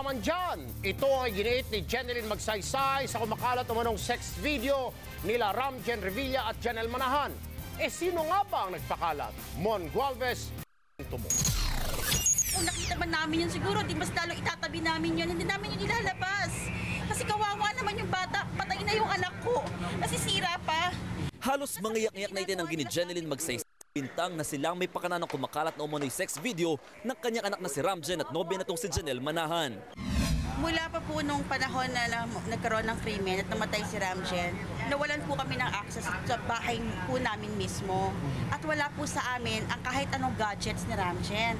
nalaman dyan? Ito ay giniit ni Jeneline Magsaysay sa kumakalat umanong sex video nila Ramjen Revilla at Janel Manahan. Eh sino nga ba ang nagpakalat? Mon Gualvez, tumo. Kung nakita man namin yun siguro, di mas lalo itatabi namin yun. Hindi namin yun ilalabas. Kasi kawawa naman yung bata. Patay na yung anak ko. Nasisira pa. Halos mangiyak-iyak na itin ang gini Jeneline Magsaysay bintang na silang may pakana ng kumakalat na umano'y sex video ng kanyang anak na si Ramjen at nobya na tong si Janelle Manahan. Mula pa po nung panahon na nagkaroon ng krimen at namatay si Ramjen, nawalan po kami ng access sa bahay po namin mismo. At wala po sa amin ang kahit anong gadgets ni Ramjen.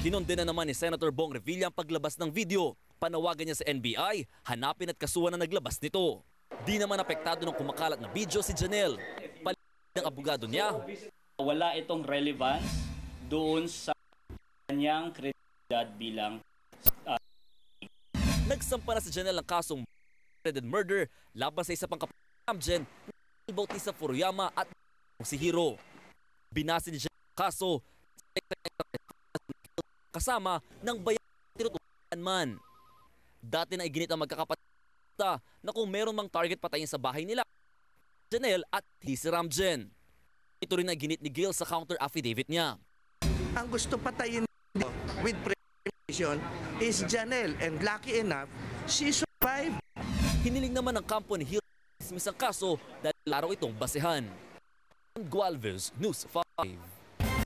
Kinonde na naman ni Senator Bong Revilla ang paglabas ng video. Panawagan niya sa NBI, hanapin at kasuhan na naglabas nito. Di naman apektado ng kumakalat na video si Janelle. Palit ng abogado niya, wala itong relevance doon sa kanyang kredibilidad bilang nagsampa na si Janelle ng kasong and murder laban sa isa pang kapatid ni Bautista Furuyama at si Hiro. Binasi ni Janelle ang kaso kasama ng bayan tinutukan man. Dati na iginit ang magkakapatid na kung meron mang target patayin sa bahay nila, Janelle at di si Ramjen. Ito rin ang ginit ni Gil sa counter affidavit niya. ang gusto patayin with premeditation is Janelle and lucky enough she survived Hiniling naman ng kampo ni Hill dismiss ang kaso dahil laraw itong basehan. Gualvez, News 5.